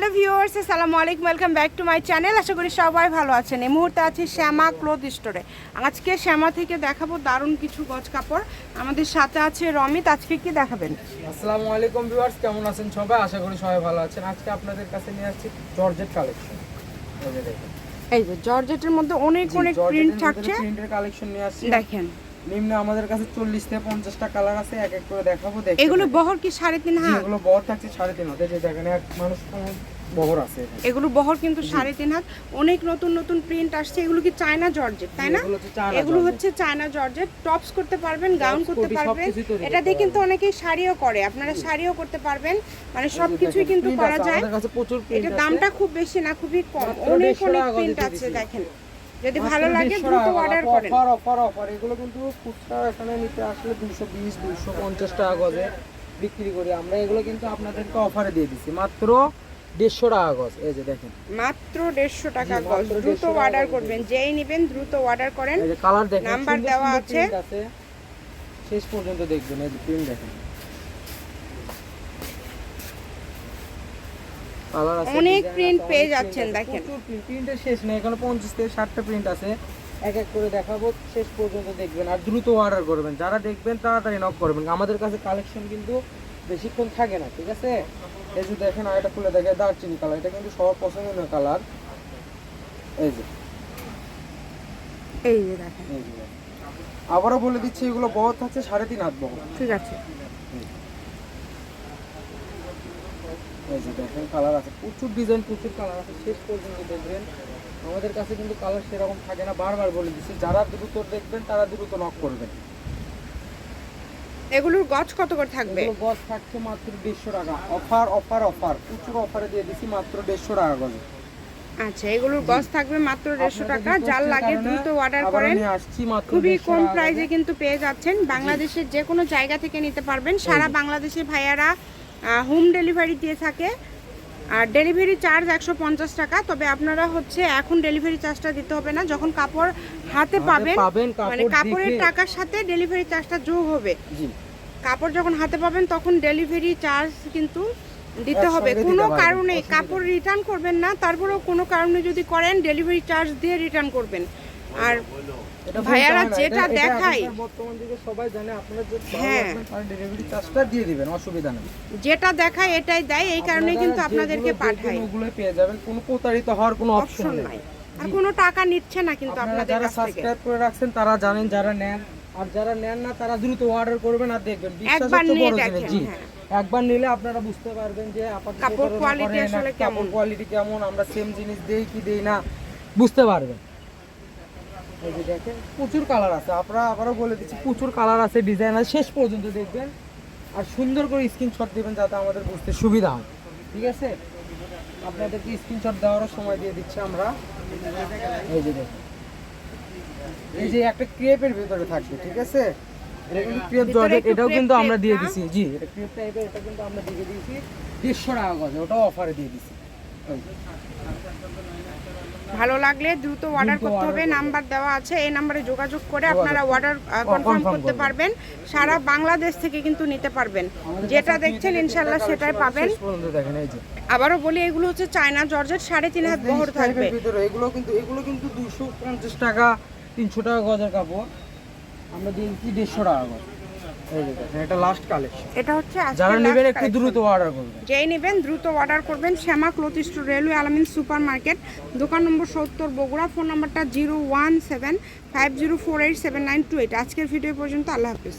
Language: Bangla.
হ্যালো ভিউয়ার্স আসসালামু আলাইকুম welcome back to my channel. আশা করি সবাই ভালো আছেন। এই মুহূর্তে আছি শ্যামা ক্লোথ স্টোরে। আজকে শ্যামা থেকে দেখাবো দারুণ কিছু গজ কাপড়। আমাদের সাথে আছে রমিত আজকে কি দেখাবেন? আসসালামু আলাইকুম ভিউয়ার্স কেমন আছেন সবাই? আশা করি সবাই ভালো আছেন। আজকে আপনাদের কাছে নিয়ে আসছি জর্জেট কালেকশন। এই যে জর্জেটের মধ্যে অনেক অনেক প্রিন্ট থাকছে। প্রিন্টের কালেকশন নিয়ে আসছি। দেখেন। নিম্নে আমাদের কাছে চল্লিশ থেকে পঞ্চাশটা কালার আছে এক এক করে দেখাবো দেখে এগুলো বহর কি সাড়ে তিন হাত? এগুলো বহর থাকছে সাড়ে তিন হাতে যে দেখেন এক মানুষ বহর আছে এগুলো বহর কিন্তু সাড়ে তিন হাত। অনেক নতুন নতুন প্রিন্ট আসছে এগুলো কি চায়না জর্জেট তাই না? এগুলো হচ্ছে চায়না জর্জেট। টপস করতে পারবেন গাউন করতে পারবেন। এটা দিয়ে কিন্তু অনেকেই শাড়িও করে। আপনারা শাড়িও করতে পারবেন। মানে সবকিছুই কিন্তু করা যায়। আমাদের কাছে প্রচুর প্রিন্ট এটার আছে। দামটা খুব বেশি না খুবই কম। অনেক অনেক প্রিন্ট আছে দেখেন। যদি ভালো লাগে দ্রুত অর্ডার করেন। অফার অফার অফার এগুলো কিন্তু খুচরা এখানে নিতে আসলে দুশো বিশ দুশো পঞ্চাশ টাকা গজে বিক্রি করি। আমরা এগুলো কিন্তু আপনাদেরকে অফারে দিয়ে দিচ্ছি মাত্র দেড়শো টাকা গজ। এই যে দেখেন। মাত্র দেড়শো টাকা গজ। দ্রুত অর্ডার করবেন। যেই নেবেন দ্রুত অর্ডার করেন। এই যে কালার দেখেন নাম্বার দেওয়া আছে। শেষ পর্যন্ত দেখবেন। এই যে প্রিন্ট দেখেন কালার আছে অনেক আছে, পেয়ে যাচ্ছেন, দেখেন। প্রিন্টের শেষ নেই এখানে পঞ্চাশ থেকে ষাটটা প্রিন্ট আছে। এক এক করে দেখাবো শেষ পর্যন্ত দেখবেন। আর দ্রুত অর্ডার করবেন। যারা দেখবেন তাড়াতাড়ি নক করবেন। আমাদের কাছে কালেকশন কিন্তু বেশিক্ষণ থাকে না ঠিক আছে? এই যে দেখেন আর এটা খুলে দেখে দারচিনি কালার এটা কিন্তু সবার পছন্দের কালার এই যে। এই যে দেখেন। এই যে। দেখেন। আবারও বলে দিচ্ছি এগুলো বহর থাকছে সাড়ে তিন হাত বহর ঠিক আছে। এই যে দেখেন কালার আছে। প্রচুর ডিজাইন প্রচুর কালার আছে। শেষ পর্যন্ত দেখবেন আমাদের কাছে কিন্তু কালার সেরকম থাকে না। বারবার বলে দিচ্ছি যারা দ্রুত দেখবেন তারা দ্রুত নক করবেন। এগুলোর গজ কত করে থাকবে? গজ থাকছে মাত্র দেড়শো টাকা। Offer offer offer. প্রচুর অফারে দিয়ে দিচ্ছি মাত্র দেড়শো টাকা গজে। আচ্ছা এগুলোর গজ থাকবে মাত্র দেড়শো টাকা। যার লাগে দ্রুত অর্ডার করেন। খুবই কম প্রাইসে কিন্তু পেয়ে যাচ্ছেন। বাংলাদেশের যে কোনো জায়গা থেকে নিতে পারবেন। সারা বাংলাদেশের ভাইয়ারা হোম ডেলিভারি দিয়ে থাকে। আর ডেলিভারি চার্জ একশো পঞ্চাশ টাকা তবে আপনারা হচ্ছে এখন ডেলিভারি চার্জটা দিতে হবে না। যখন কাপড় হাতে পাবেন মানে কাপড়ের টাকার সাথে ডেলিভারি চার্জটা যোগ হবে। কাপড় যখন হাতে পাবেন তখন ডেলিভারি চার্জ কিন্তু দিতে হবে। কোনো কারণে কাপড় রিটার্ন করবেন না তারপরেও কোনো কারণে যদি করেন ডেলিভারি চার্জ দিয়ে রিটার্ন করবেন। আর ভাইয়ারা যেটা যে হ্যাঁ। ডেলিভারি চার্জটা দিয়ে দিবেন অসুবিধা নেই। যেটা দেখায় এটাই দেয় এই কারণে কিন্তু আপনাদেরকে পেয়ে যাবেন কোনো প্রতারিত হওয়ার কোনো অপশন নাই। আর কোনো টাকা নিচ্ছে না কিন্তু আপনাদের যারা সাবস্ক্রাইব করে রাখছেন তারা জানেন যারা নেন আর যারা নেন না তারা দ্রুত অর্ডার করবেন আর দেখবেন। একবার নিয়ে দেখেন, জি। হ্যাঁ। একবার নিলে আপনারা বুঝতে পারবেন যে কাপড় করেন, আসলে কেমন। কোয়ালিটি কেমন আমরা সেম জিনিস দেই কি দেই না বুঝতে পারবেন। এই যে দেখেন প্রচুর কালার আছে। আপনারা আবারও বলে দিচ্ছি প্রচুর কালার আছে ডিজাইন আছে শেষ পর্যন্ত দেখবেন। আর সুন্দর করে স্ক্রিনশট দিবেন যাতে আমাদের বুঝতে সুবিধা হয়। ঠিক আছে? আপনাদেরকে স্ক্রিনশট দেওয়ারও সময় দিয়ে দিচ্ছি আমরা। এই যে দেখুন। এই যে একটা ক্রেপের ভিতরে থাকবে ঠিক আছে? এটা কিন্তু ক্রেপ জর্জেট এটাও কিন্তু আমরা দিয়ে? দিছি। জি এটা ক্রেপ টাইপের এটা কিন্তু আমরা দিয়ে দিয়েছি। দেড়শো টাকা গজে ওটাও অফারে দিয়ে দিছি। ভালো লাগলে দ্রুত অর্ডার করতে হবে নাম্বার দেওয়া আছে এই নাম্বারে যোগাযোগ করে আপনারা অর্ডার কনফার্ম করতে পারবেন। সারা বাংলাদেশ থেকে কিন্তু নিতে পারবেন। যেটা দেখছেন ইনশাল্লাহ সেটাই পাবেন। আবারও বলি এগুলো হচ্ছে চায়না জর্জেট সাড়ে তিন হাত বহর থাকবে। ভিতরে এগুলো কিন্তু এগুলো কিন্তু দুশো পঞ্চাশ টাকা তিনশো টাকা গজের কাপড়। আমরা দিয়েছি দেড়শো টাকা এটা লাস্ট কালেকশন এটা হচ্ছে যারা নেবেন একটু দ্রুত অর্ডার করবেন। যেই নেবেন দ্রুত অর্ডার করবেন Shyama cloth store railway Alamin super market দোকান নম্বর সত্তর বগুড়া ফোন নম্বরটা zero one seven five zero four eight seven nine two eight আজকের ভিডিও পর্যন্ত আল্লাহ হাফিজ।